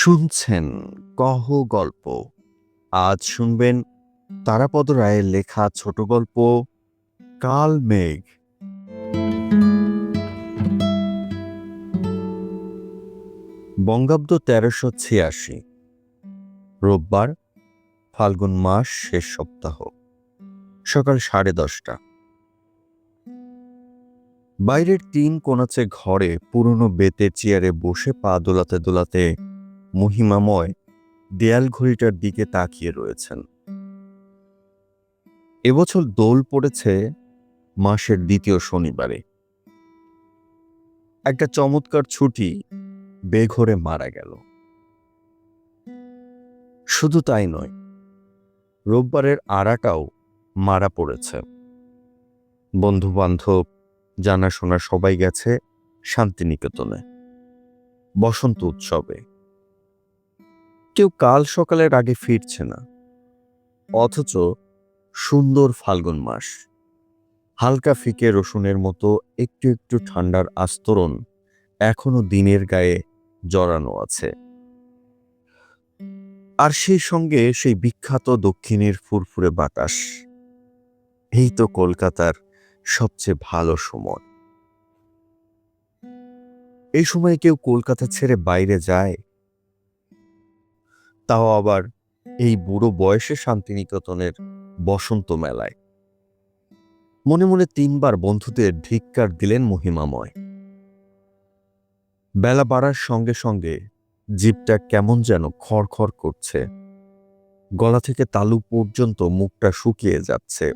শুনছেন কহ গল্প। আজ শুনবেন তারাপদ রায়ের লেখা ছোট গল্প, কাল মেঘ। বঙ্গাব্দ তেরোশো ছিয়াশি। রোববার, ফাল্গুন মাস শেষ সপ্তাহ, সকাল সাড়ে দশটা। বাইরের তিন কোনাচে ঘরে পুরনো বেতের চেয়ারে বসে পা দোলাতে দোলাতে মহিমাময় দেয়াল ঘড়িটার দিকে তাকিয়ে রয়েছেন। এবছর দোল পড়েছে মাসের দ্বিতীয় শনিবারে। একটা চমৎকার ছুটি বেঘরে মারা গেল। শুধু তাই নয়, রোববারের আড়াটাও মারা পড়েছে। বন্ধু বান্ধব জানাশোনা সবাই গেছে শান্তিনিকেতনে। বসন্ত উৎসবে। কেউ কাল সকালের আগে ফিরছে না। অথচ সুন্দর ফাল্গুন মাস। হালকা ফিকে রসুনের মতো একটু একটু ঠান্ডার আস্তরণ এখনও দিনের গায়ে জড়ানো আছে। আর সেই সঙ্গে সেই বিখ্যাত দক্ষিণের ফুরফুরে বাতাস। এই তো কলকাতার সবচেয়ে ভালো সময় এই সময় কেউ কলকাতা ছেড়ে বাইরে যায় তাও আবার এই বুড়ো বয়সে শান্তিনিকেতনের বসন্ত মেলায়। মনে মনে তিনবার বন্ধুদের ধিক্কার দিলেন মহিমাময়। বেলা বাড়ার সঙ্গে সঙ্গে জিপটা কেমন যেন খড়খড় করছে। গলা থেকে তালু পর্যন্ত মুখটা শুকিয়ে যাচ্ছে।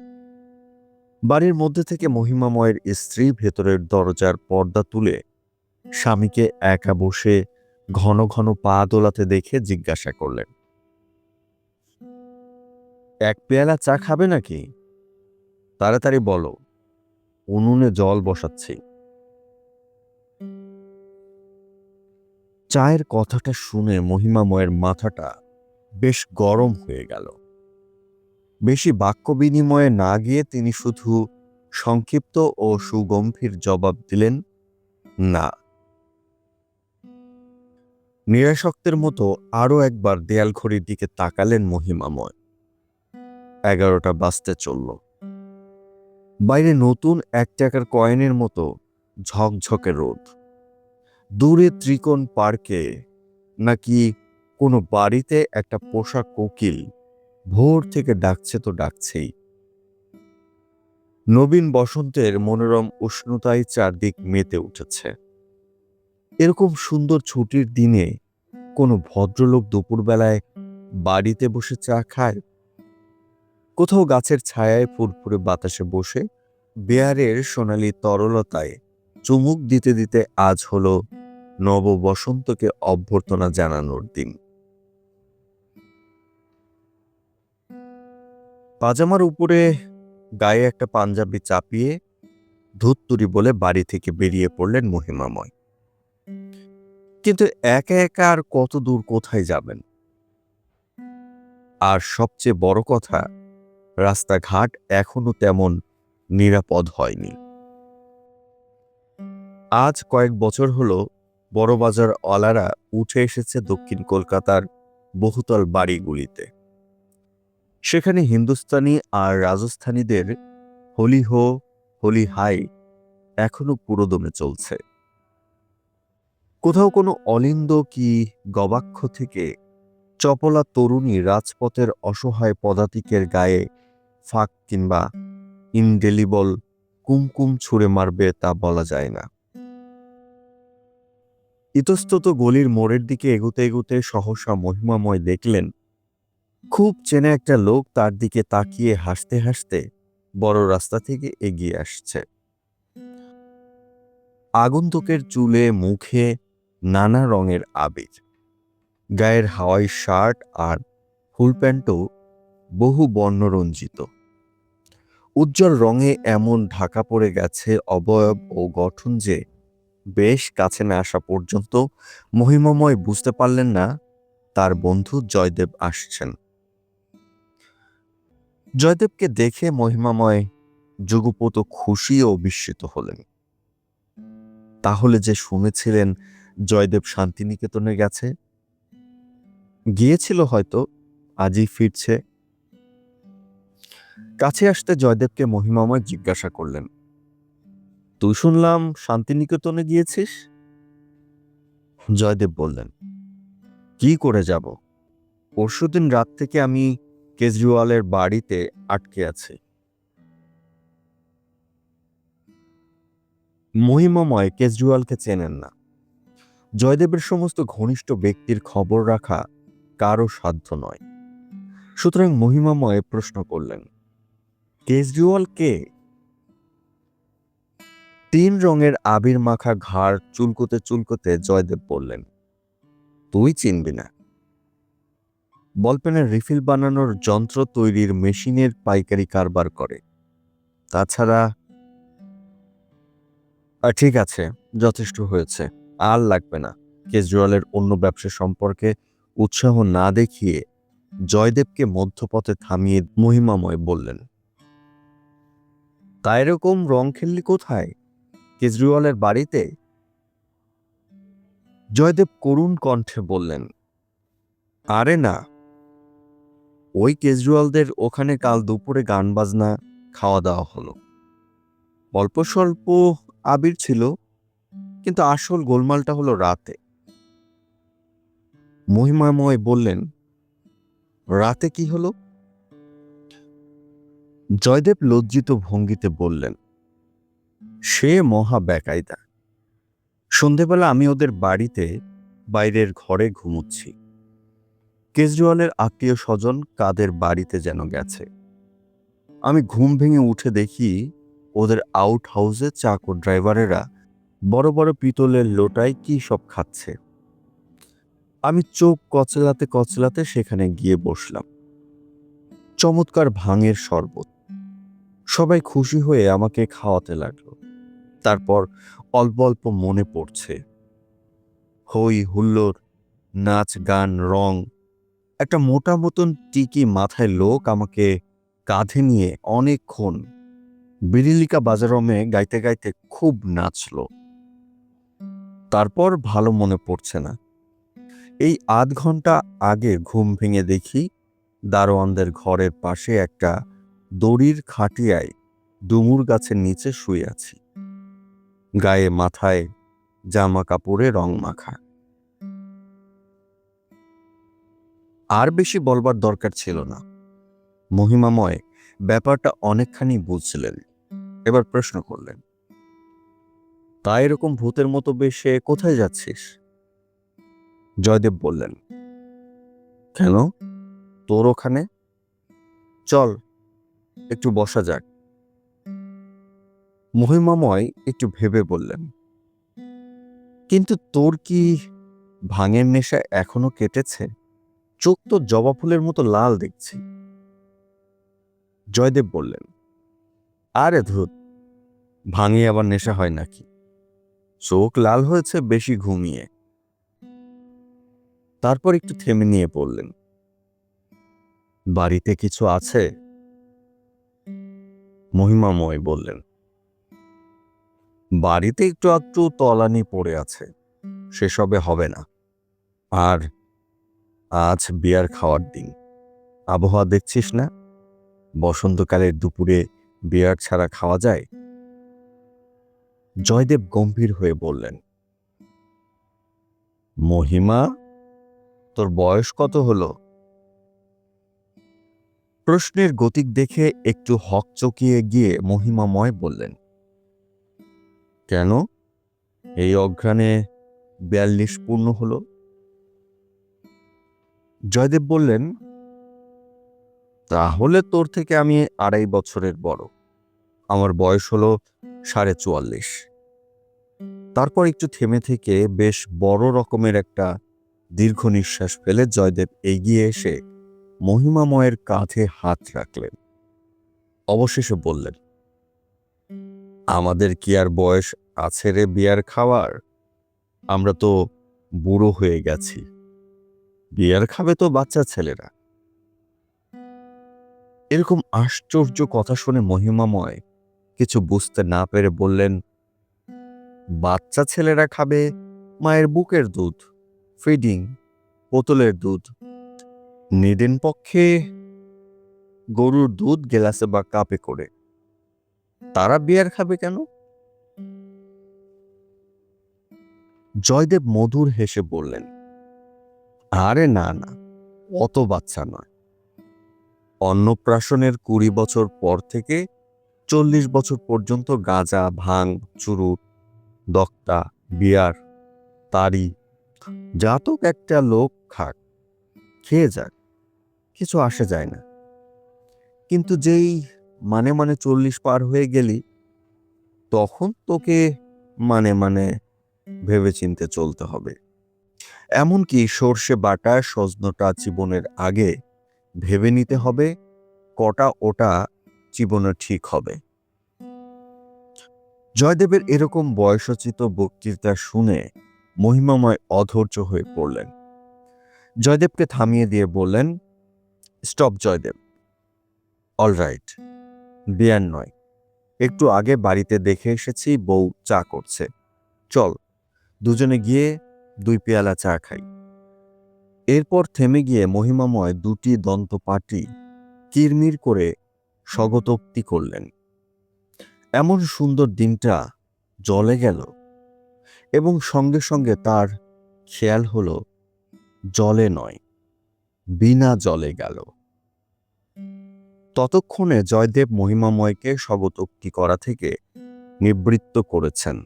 বাড়ির মধ্যে থেকে মহিমাময়ের স্ত্রী ভেতরের দরজার পর্দা তুলে স্বামীকে একা বসে ঘন ঘন পা দোলাতে দেখে জিজ্ঞাসা করলেন, এক পেয়ালা চা খাবে নাকি? তাড়াতাড়ি বলো, উনুনে জল বসাচ্ছি। চায়ের কথাটা শুনে মহিমাময়ের মাথাটা বেশ গরম হয়ে গেল। বেশি বাক্য বিনিময়ে না গিয়ে তিনি শুধু সংক্ষিপ্ত ও সুগম্ভীর জবাব দিলেন, না। নিরাসক্তের মতো আরও একবার দেয়াল ঘড়ির দিকে তাকালেন মহিমাময়। এগারোটা বাজতে চলল। বাইরে নতুন এক টাকার কয়েনের মতো ঝকঝকে রোদ। দূরে ত্রিকোণ পার্কে নাকি কোনো বাড়িতে একটা পোষা কোকিল ভোর থেকে ডাকছে তো ডাকছেই। নবীন বসন্তের মনোরম উষ্ণতায় চারদিক মেতে উঠেছে। এরকম সুন্দর ছুটির দিনে কোনো ভদ্রলোক দুপুরবেলায় বাড়িতে বসে চা খায়? কোথাও গাছের ছায়ায় ফুরফুরে বাতাসে বসে বেয়ারের সোনালি তরলতায় চুমুক দিতে দিতে আজ হলো নব বসন্তকে অভ্যর্থনা জানানোর দিন। পাজামার উপরে গায়ে একটা পাঞ্জাবি চাপিয়ে ধুত্তুরি বলে বাড়ি থেকে বেরিয়ে পড়লেন মহিমাময়। কিন্তু একা একা আর কত দূর কোথায় যাবেন? আর সবচেয়ে বড় কথা, রাস্তাঘাট এখনও তেমন নিরাপদ হয়নি। আজ কয়েক বছর হলো বড়বাজার অলারা উঠে এসেছে দক্ষিণ কলকাতার বহুতল বাড়িগুলিতে। সেখানে হিন্দুস্তানি আর রাজস্থানীদের হোলি হো, হোলি হাই এখনও পুরোদমে চলছে। কোথাও কোনো অলিন্দ কি গবাক্ষ থেকে চপলা তরুণী রাজপথের অসহায় পদাতিকের গায়ে ফাঁক কিংবা ইনডেলিবল কুমকুম ছুঁড়ে মারবে তা বলা যায় না। ইতস্তত গলির মোড়ের দিকে এগুতে এগুতে সহসা মহিমাময় দেখলেন, খুব চেনা একটা লোক তার দিকে তাকিয়ে হাসতে হাসতে বড় রাস্তা থেকে এগিয়ে আসছে। আগন্তুকের চুলে, মুখে নানা রঙের আবির। গায়ের হাওয়াই শার্ট আর ফুল প্যান্টও বহু বর্ণরঞ্জিত। উজ্জ্বল রঙে এমন ঢাকা পড়ে গেছে অবয়ব ও গঠন যে বেশ কাছে না আসা পর্যন্ত মহিমাময় বুঝতে পারলেন না তার বন্ধু জয়দেব আসছেন। জয়দেবকে দেখে মহিমাময় যুগপত খুশি ও বিস্মিত হলেন। তাহলে যে শুনেছিলেন জয়দেব শান্তিনিকেতনে গেছে। গিয়েছিল হয়তো, আজই ফিরছে। কাছে আসতে জয়দেবকে মহিমাময় জিজ্ঞাসা করলেন, তুই শুনলাম শান্তিনিকেতনে গিয়েছিস? জয়দেব বললেন, কি করে যাব? পরশুদিন রাত থেকে আমি কেজরিওয়ালের বাড়িতে আটকে আছি। মহিমাময় কেজরিওয়ালকে চেনেন না। জয়দেবের সমস্ত ঘনিষ্ঠ ব্যক্তির খবর রাখা কারও সাধ্য নয়। সুতরাং মহিমাময় প্রশ্ন করলেন, কেজরিওয়াল কে? তিন রঙের আবির মাখা ঘাড় চুলকোতে চুলকোতে জয়দেব বললেন, তুই চিনবি না। বলপেনের রিফিল বানানোর যন্ত্র তৈরির মেশিনের পাইকারি কারবার করে। তাছাড়া ঠিক আছে, যথেষ্ট হয়েছে। আর লাগবে না। কেজরিওয়ালের অন্য ব্যবসা সম্পর্কে উৎসাহ না দেখিয়ে জয়দেবকে মধ্যপথে থামিয়ে মহিমাময় বললেন তা এরকম রং খেললি কোথায়? কেজরিওয়ালের বাড়িতে? জয়দেব করুণ কণ্ঠে বললেন, আরে না। ওই কেজরিওয়ালদের ওখানে কাল দুপুরে গান বাজনা খাওয়া দাওয়া হলো। অল্প স্বল্প আবির ছিল কিন্তু আসল গোলমালটা হলো রাতে। মহিমাময় বললেন, রাতে কি হলো? জয়দেব লজ্জিত ভঙ্গিতে বললেন, সে মহা বেকায়দা। সন্ধেবেলা আমি ওদের বাড়িতে, বাইরের ঘরে ঘুমুচ্ছি। কেজরিওয়ালের আত্মীয় স্বজন কাদের বাড়িতে যেন গেছে। আমি ঘুম ভেঙে উঠে দেখি ওদের আউট হাউসে চাকর ড্রাইভারেরা বড় বড় পিতলের লোটায় কি সব খাচ্ছে? আমি চোখ কচলাতে কচলাতে সেখানে গিয়ে বসলাম। চমৎকার ভাঙের শরবত। সবাই খুশি হয়ে আমাকে খাওয়াতে লাগল। তারপর অল্প অল্প মনে পড়ছে। হই হুল্লোড়, নাচ গান রং। একটা মোটা মতন টিকি মাথায় লোক আমাকে কাঁধে নিয়ে অনেকক্ষণ বিড়িলিকা বাজারমে গাইতে গাইতে খুব নাচলো। তারপর ভালো মনে পড়ছে না। এই আধ ঘণ্টা আগে ঘুম ভেঙে দেখি দারোয়ানদের ঘরের পাশে একটা দড়ির খাটিয়ায় ডুমুর গাছের নিচে শুয়ে আছি। গায়ে মাথায় জামা কাপড়ে রং মাখা। আর বেশি বলবার দরকার ছিল না। মহিমাময় ব্যাপারটা অনেকখানি বুঝছিলেন এবার প্রশ্ন করলেন তা এরকম ভূতের মতো বেশে কোথায় যাচ্ছিস? জয়দেব বললেন, কেন? তোর ওখানে? চল, একটু বসা যাক। মহিমাময় একটু ভেবে বললেন, কিন্তু তোর কি ভাঙের নেশা এখনও কেটেছে? চোখ তো জবা ফুলের মতো লাল দেখছি। জয়দেব বললেন, আরে ধুত ভাঙে আবার নেশা হয় নাকি? চোখ লাল হয়েছে, বেশি ঘুমিয়ে। তারপর একটু থেমে নিয়ে পড়লেন বাড়িতে কিছু আছে? মহিমাময় বললেন, বাড়িতে একটু একটু তলানি পড়ে আছে, সেসবে হবে না। আর আজ বিয়ার খাওয়ার দিন। আবহাওয়া দেখছিস না? বসন্তকালের দুপুরে বিয়ার ছাড়া খাওয়া যায়? জয়দেব গম্ভীর হয়ে বললেন, মহিমা, তোর বয়স কত হলো? প্রশ্নের গতিক দেখে একটু হক চকিয়ে গিয়ে মহিমাময় বললেন, কেন? এই অঘ্রাণে বিয়াল্লিশ পূর্ণ হলো। জয়দেব বললেন, তাহলে তোর থেকে আমি আড়াই বছরের বড়। আমার বয়স হলো সাড়ে চুয়াল্লিশ। তারপর একটু থেমে থেকে বেশ বড় রকমের একটা দীর্ঘ নিঃশ্বাস ফেলে জয়দেব এগিয়ে এসে মহিমাময়ের কাঁধে হাত রাখলেন। অবশেষে বললেন, আমাদের কি আর বয়স আছে রে বিয়ার খাওয়ার? আমরা তো বুড়ো হয়ে গেছি। বিয়ার খাবে তো বাচ্চা ছেলেরা। এরকম আশ্চর্য কথা শুনে মহিমাময় কিছু বুঝতে না পেরে বললেন, বাচ্চা ছেলেরা খাবে মায়ের বুকের দুধ, ফিডিং বোতলের দুধ। নিদেন পক্ষে গরুর দুধ গেলাসে বা কাপে করে। তারা বিয়ার খাবে কেন? জয়দেব মধুর হেসে বললেন, আরে না না, অত বাচ্চা নয়। অন্নপ্রাশনের কুড়ি বছর পর থেকে চল্লিশ বছর পর্যন্ত গাঁজা, ভাং, চুরুট, দক্তা, বিয়ার, তারি, জাতক একটা লোক খাক, খেয়ে যাক, কিছু আসে যায় না। কিন্তু যেই মানে মানে চল্লিশ পার হয়ে গেলি, তখন তোকে মানে মানে ভেবে চিনতে চলতে হবে। এমনকি সর্ষে বাটা, সজনটা জীবনের আগে ভেবে নিতে হবে, কটা ওটা জীবনে ঠিক হবে। জয়দেবের এরকম বয়সোচিত বক্তৃতা শুনে মহিমাময় অধৈর্য হয়ে পড়লেন। জয়দেবকে থামিয়ে দিয়ে বললেন, স্টপ জয়দেব। অলরাইট বিয়ার নয়। একটু আগে বাড়িতে দেখে এসেছি, বউ চা করছে। চল, দুজনে গিয়ে দুই পেয়ালা চা খাই। এরপর থেমে গিয়ে মহিমাময় দুটি দন্তপাটি কিরমির করে স্বগতোক্তি করলেন। এমন সুন্দর দিনটা জলে গেল এবং সঙ্গে সঙ্গে তার খেয়াল হলো, জলে নয়, বিনা জলে গেল। ততক্ষণে জয়দেব মহিমাময়কে স্বগতোক্তি করা থেকে নিবৃত্ত করেছেন।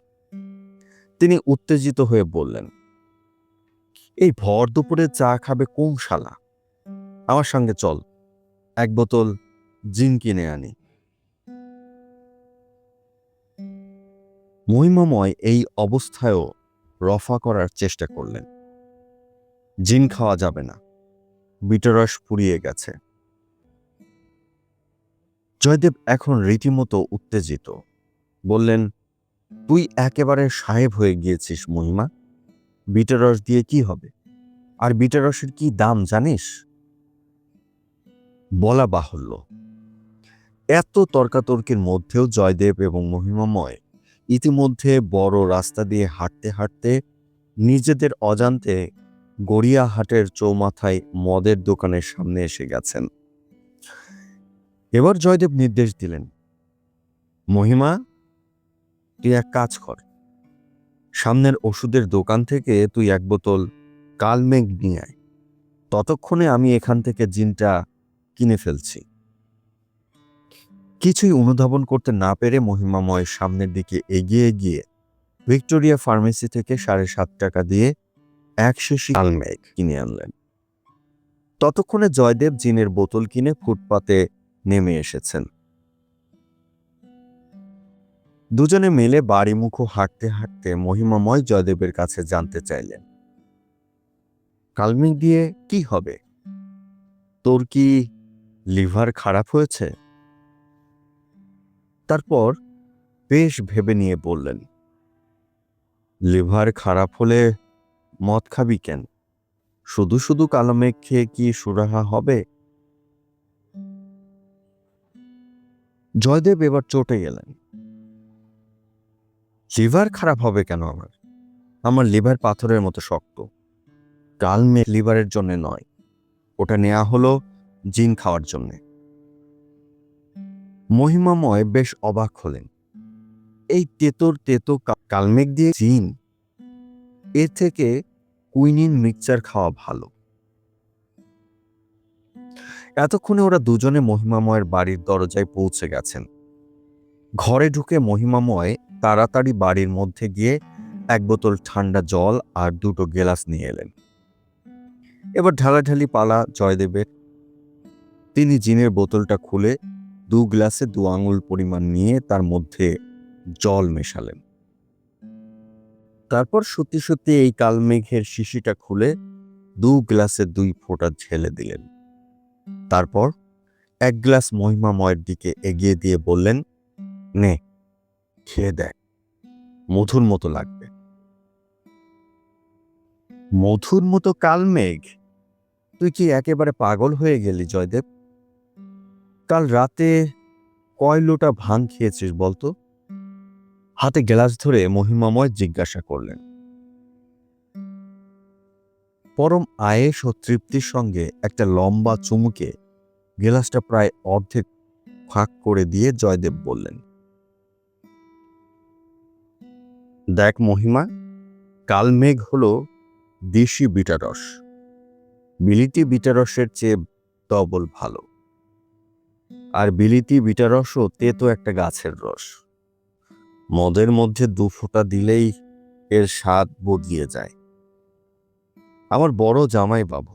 তিনি উত্তেজিত হয়ে বললেন, এই ভর দুপুরে চা খাবে কোন শালা? আমার সঙ্গে চল, এক বোতল কিনে আনি। মহিমাময় এই অবস্থায়ও রফা করার চেষ্টা করলেন। জিন খাওয়া যাবে না। বিটরস ফুরিয়ে গেছে। জয়দেব এখন রীতিমতো উত্তেজিত। বললেন, তুই একেবারে সাহেব হয়ে গিয়েছিস মহিমা। বিটারস দিয়ে কি হবে? আর বিটারসের কি দাম জানিস? বলা বাহুল্য। এত তর্কাতর্কির মধ্যেও জয়দেব এবং মহিমাময় ইতিমধ্যে বড় রাস্তা দিয়ে হাঁটতে হাঁটতে নিজেদের অজান্তে গড়িয়াহাটের চৌমাথায় মদের দোকানের সামনে এসে গেছেন। এবার জয়দেব নির্দেশ দিলেন, মহিমা, তুই এক কাজ কর। সামনের ওষুধের দোকান থেকে তুই এক বোতল কালমেঘ নিয়ে আয়। ততক্ষণে আমি এখান থেকে জিনটা কিনে ফেলছি। কিছুই অনুধাবন করতে না পেরে মহিমাময় সামনের দিকে এগিয়ে গিয়ে ভিক্টোরিয়া ফার্মেসি থেকে সাড়ে সাত টাকা দিয়ে এক শিশি কালমেঘ কিনে আনলেন। ততক্ষণে জয়দেব জিনের বোতল কিনে ফুটপাতে নেমে এসেছেন। দুজনে মিলে বাড়িমুখো হাঁটতে হাঁটতে মহিমাময় জয়দেবের কাছে জানতে চাইলেন। কালমিক দিয়ে কি হবে? তোর কি লিভার খারাপ হয়েছে? তারপর বেশ ভেবে নিয়ে বললেন, লিভার খারাপ হলে মদ খাবি কেন? শুধু শুধু কালামেঘ খেয়ে কি সুরাহা হবে? জয়দেব এবার চটে গেলেন, লিভার খারাপ হবে কেন আমার? আমার লিভার পাথরের মতো শক্ত। কালমে লিভারের জন্য নয়, ওটা নেওয়া হলো জিন খাওয়ার জন্যে। মহিমাময় বেশ অবাক হলেন। এই তেতর তেতো কালমেঘ দিয়ে জিন। এর থেকে কুইনিন মিক্সচার খাওয়া ভালো। এতক্ষণে ওরা দুজনে মহিমাময়ের বাড়ির দরজায় পৌঁছে গেছেন। ঘরে ঢুকে মহিমাময় তাড়াতাড়ি বাড়ির মধ্যে গিয়ে এক বোতল ঠান্ডা জল আর দুটো গেলাস নিয়ে এলেন। এবার ঢালাঢালি পালা জয়দেবের। তিনি জিনের বোতলটা খুলে দু গ্লাসে দু আঙুল পরিমাণ নিয়ে তার মধ্যে জল মেশালেন। তারপর সত্যি সত্যি এই কালমেঘের শিশিটা খুলে দু গ্লাসে দুই ফোঁটা ঢেলে দিলেন। তারপর এক গ্লাস মহিমাময়ের দিকে এগিয়ে দিয়ে বললেন, নে, খেয়ে দেখ, মধুর মতো লাগবে। মধুর মতো কালমেঘ? তুই কি একেবারে পাগল হয়ে গেলি, জয়দেব? কাল রাতে কয় লোটা ভাং খেয়েছিস বলতো? হাতে গ্লাস ধরে মহিমাময় জিজ্ঞাসা করলেন। পরম আয়েস ও তৃপ্তির সঙ্গে একটা লম্বা চুমুকে গেলাসটা প্রায় অর্ধেক ফাঁক করে দিয়ে জয়দেব বললেন, দেখ মহিমা কালমেঘ হল দেশি বিটারস। মিলিটি বিটারসের চেয়ে ডবল ভালো। আর বিলিতি বিটারসও তেতো একটা গাছের রস। মদের মধ্যে দু ফোঁটা দিলেই এর স্বাদ বদলিয়ে যায়। আমার বড় জামাই বাবু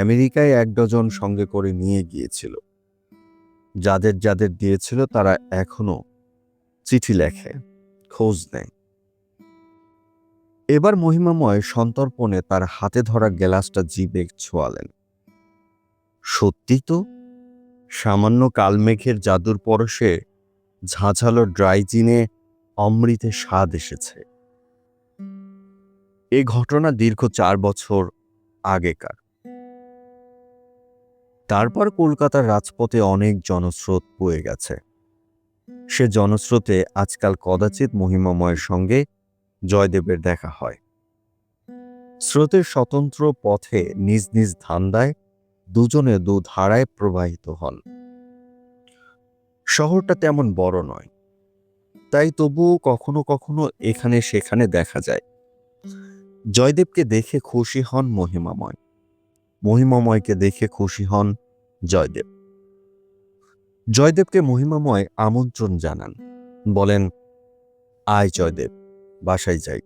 আমেরিকায় এক ডজন সঙ্গে করে নিয়ে গিয়েছিল। যাদের যাদের দিয়েছিল তারা এখনও চিঠি লেখে, খোঁজ নেয়। এবার মহিমাময় সন্তর্পণে তার হাতে ধরা গ্লাসটা জিবে ছোঁয়ালেন। সত্যি তো? সামান্য কালমেঘের জাদুর পরশে ঝাঁঝালো ড্রাই জিনে অমৃতে স্বাদ এসেছে। এ ঘটনা দীর্ঘ চার বছর আগেকার। তারপর কলকাতার রাজপথে অনেক জনস্রোত বয়ে গেছে। সে জনস্রোতে আজকাল কদাচিৎ মহিমাময়ের সঙ্গে জয়দেবের দেখা হয়। স্রোতের স্বতন্ত্র পথে নিজ নিজ ধান্দায় দুজনে দু ধারায় প্রবাহিত হন শহরটা তেমন বড় নয়। তাই তবুও কখনো কখনো এখানে সেখানে দেখা যায়। জয়দেবকে দেখে খুশি হন মহিমাময়। মহিমাময়কে দেখে খুশি হন জয়দেব। জয়দেবকে মহিমাময় আমন্ত্রণ জানান। বলেন, আয় জয়দেব, বাসায় যাই।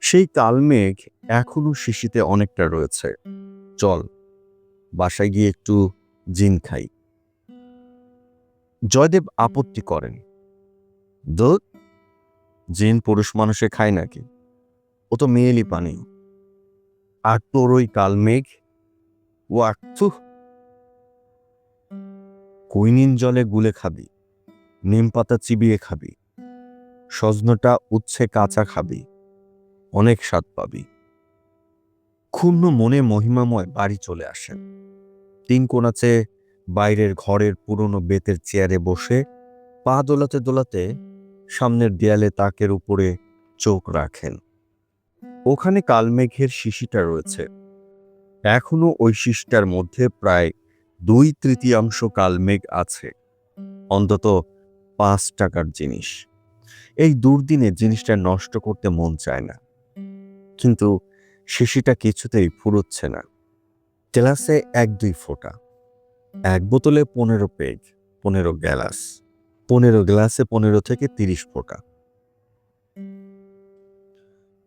সেই কালমেঘ এখনও শিশিতে অনেকটা রয়েছে। চল। বাসায় গিয়ে একটু জিন খাই। জয়দেব আপত্তি করেন। দুধ? জিন পুরুষ মানুষে খায় নাকি? ও তো মেয়েলি পানি। আর তোর ওই কালমেঘ ও আকথু কুইনিন জলে গুলে খাবি, নিম পাতা চিবিয়ে খাবি, সজনটা উচ্ছে কাঁচা খাবি, অনেক স্বাদ পাবি। ক্ষুণ্ণ মনে মহিমাময় বাড়ি চলে আসেন তিন কোনাচে বাইরের ঘরের পুরনো বেতের চেয়ারে বসে, পা দোলাতে দোলাতে সামনের দেয়ালে তাকের উপরে চোখ রাখেন। ওখানে কালমেঘের শিশিটা রয়েছে। এখনও ওই শিশটার মধ্যে প্রায় দুই তৃতীয়াংশ কালমেঘ আছে, অন্তত পাঁচ টাকার জিনিস। এই দুর্দিনে জিনিসটা নষ্ট করতে মন চায় না। কিন্তু শিশিটা কিছুতেই ফুরোচ্ছে না। গ্লাসে এক দুই ফোঁটা। এক বোতলে পনেরো পেগ, পনেরো গ্লাস, পনেরো গ্লাসে পনেরো থেকে তিরিশ ফোঁটা।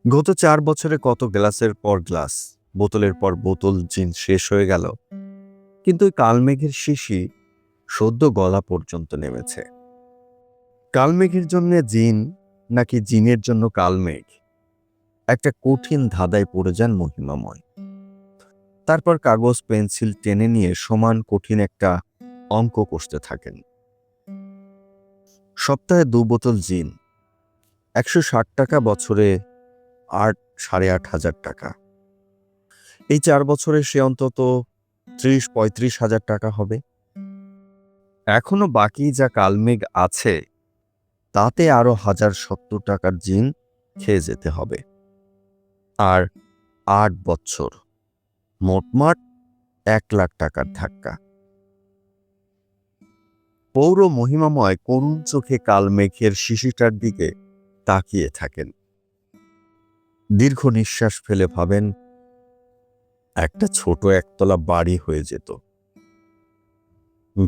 গত চার বছরে কত গ্লাসের পর গ্লাস, বোতলের পর বোতল, জিন শেষ হয়ে গেল। কিন্তু কালমেঘের শিশি সদ্য গলা পর্যন্ত নেমেছে। কালমেঘের জন্য জিন নাকি জিনের জন্য কালমেঘ? একটা কঠিন ধাঁধায় পড়ে যান মহিমাময়। তারপর কাগজ, পেন্সিল টেনে নিয়ে সমান কঠিন একটা অঙ্ক কষতে থাকেন। সপ্তাহে দু বোতল জিন, একশো ষাট টাকা, বছরে আট, সাড়ে আট হাজার টাকা। এই চার বছরে সে অন্তত ত্রিশ, পঁয়ত্রিশ হাজার টাকা হবে। এখনও বাকি যা কালমেঘ আছে, তাতে আরও হাজার সত্তর টাকার জিন খেয়ে যেতে হবে। আর আট বছর। মোটমাট এক লাখ টাকার ধাক্কা। পৌর মহিমাময় করুণ চোখে কাল মেঘের শিশিটার দিকে তাকিয়ে থাকেন। দীর্ঘ নিঃশ্বাস ফেলে ভাবেন, একটা ছোট একতলা বাড়ি হয়ে যেত।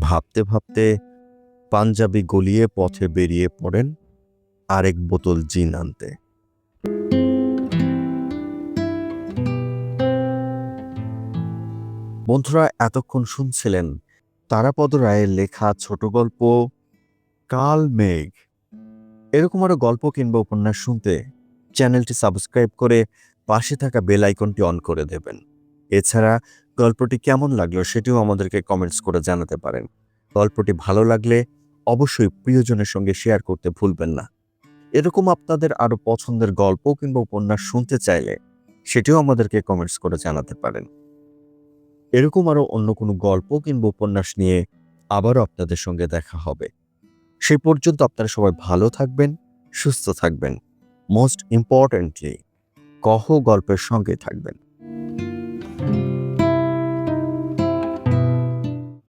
ভাবতে ভাবতে পাঞ্জাবি গলিয়ে পথে বেরিয়ে পড়েন আরেক বোতল জিন আনতে। বন্ধুরা, এতক্ষণ শুনছিলেন তারাপদ রায়ের লেখা ছোট গল্প, কাল মেঘ। এরকম আরও গল্প কিংবা উপন্যাস শুনতে চ্যানেলটি সাবস্ক্রাইব করে পাশে থাকা বেল আইকনটি অন করে দেবেন। এছাড়া, গল্পটি কেমন লাগল সেটিও আমাদেরকে কমেন্টস করে জানাতে পারেন। গল্পটি ভালো লাগলে অবশ্যই প্রিয়জনের সঙ্গে শেয়ার করতে ভুলবেন না। এরকম আপনাদের আরও পছন্দের গল্প কিংবা উপন্যাস শুনতে চাইলে সেটিও আমাদেরকে কমেন্টস করে জানাতে পারেন। এরকম আরও অন্য কোনো গল্প কিংবা উপন্যাস নিয়ে আবারও আপনাদের সঙ্গে দেখা হবে। সেই পর্যন্ত আপনারা সবাই ভালো থাকবেন, সুস্থ থাকবেন। মোস্ট ইম্পর্ট্যান্টলি কহ গল্পের সঙ্গে থাকবেন।